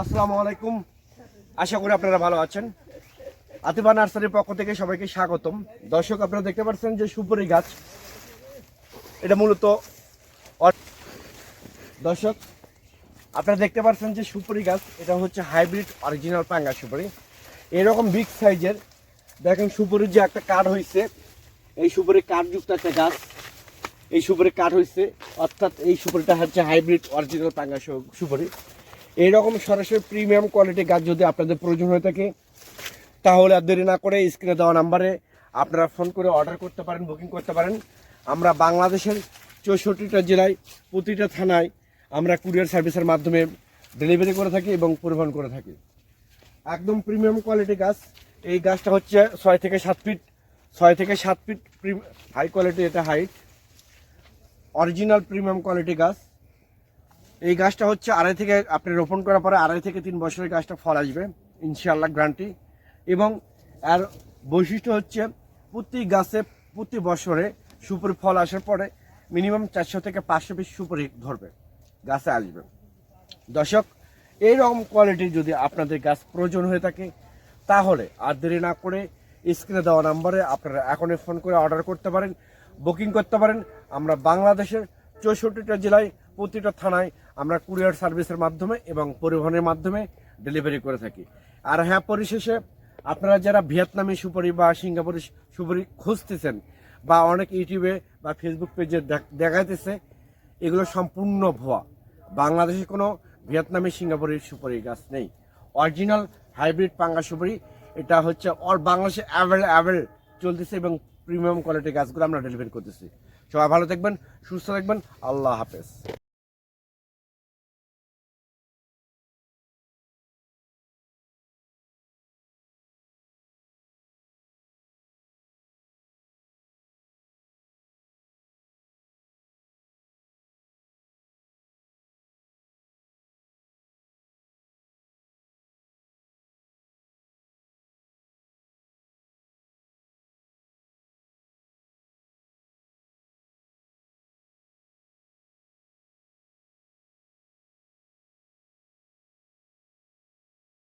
আসসালামু আলাইকুম। আশা করি আপনারা ভালো আছেন। আতিবা নার্সারির পক্ষ থেকে সবাইকে স্বাগতম। দর্শক, আপনারা দেখতে পাচ্ছেন যে সুপুরি গাছ, এটা মূলত দর্শক, আপনারা দেখতে পাচ্ছেন যে সুপুরি গাছ, এটা হচ্ছে হাইব্রিড অরিজিনাল পাঙ্গা সুপুরি। এরকম বিগ সাইজের, দেখেন সুপুরির যে একটা কাঠ হয়েছে এই সুপুরি কাঠযুক্ত একটা গাছ, এই সুপুরি কাঠ হয়েছে অর্থাৎ এই সুপুরিটা হচ্ছে হাইব্রিড অরিজিনাল পাঙ্গা সুপুরি। এইরকম সরাসরি প্রিমিয়াম কোয়ালিটি গাছ যদি আপনাদের প্রয়োজন হয়ে থাকে, তাহলে আর দেরি না করে স্ক্রিনে দেওয়া নাম্বারে আপনারা ফোন করে অর্ডার করতে পারেন বুকিং করতে পারেন। আমরা বাংলাদেশের চৌষট্টিটা জেলায়, প্রতিটা থানায় আমরা কুরিয়ার সার্ভিসের মাধ্যমে ডেলিভারি করে থাকি এবং পরিবহন করে থাকি। একদম প্রিমিয়াম কোয়ালিটি গাছ, এই গাছটা হচ্ছে ছয় থেকে সাত ফিট ছয় থেকে সাত ফিট হাই কোয়ালিটি এটা হাইট অরিজিনাল প্রিমিয়াম কোয়ালিটি গাছ। এই গাছটা হচ্ছে আড়াই থেকে, আপনি রোপণ করার পরে আড়াই থেকে তিন বছরের গাছটা ফল আসবে, ইনশাআল্লাহ গ্রান্টি। এবং এর বৈশিষ্ট্য হচ্ছে প্রতি গাছে প্রতি বছরে সুপুরি ফল আসার পরে মিনিমাম চারশো থেকে পাঁচশো পিস সুপুরি ধরবে, গাছে আসবে। দর্শক, এইরকম কোয়ালিটির যদি আপনাদের গাছ প্রয়োজন হয়ে থাকে, তাহলে আর দেরি না করে স্ক্রিনে দেওয়া নাম্বারে আপনারা এখনই ফোন করে অর্ডার করতে পারেন, বুকিং করতে পারেন। আমরা বাংলাদেশের চৌষট্টিটা জেলায় প্রতিটা থানায় আমরা কুরিয়ার সার্ভিসের মাধ্যমে এবং পরিবহনের মাধ্যমে ডেলিভারি করে থাকি। আর হ্যাঁ পরিশেষে আপনারা যারা ভিয়েতনামি সুপারি বা সিঙ্গাপুরি সুপারি খুঁজতেছেন বা অনেক ইউটিউবে বা ফেসবুক পেজে দেখাইতেছে, এগুলো সম্পূর্ণ ভুয়া। বাংলাদেশে কোনো ভিয়েতনামি সিঙ্গাপুরি সুপারি গাছ নেই। অরিজিনাল হাইব্রিড পাঙ্গা সুপারি, এটা হচ্ছে অল বাংলাদেশে অ্যাভেল অ্যাভেল চলতেছে এবং প্রিমিয়াম কোয়ালিটির গাছগুলো আমরা ডেলিভারি করতেছি। সবাই ভালো থাকবেন, সুস্থ থাকবেন, আল্লাহ হাফেজ।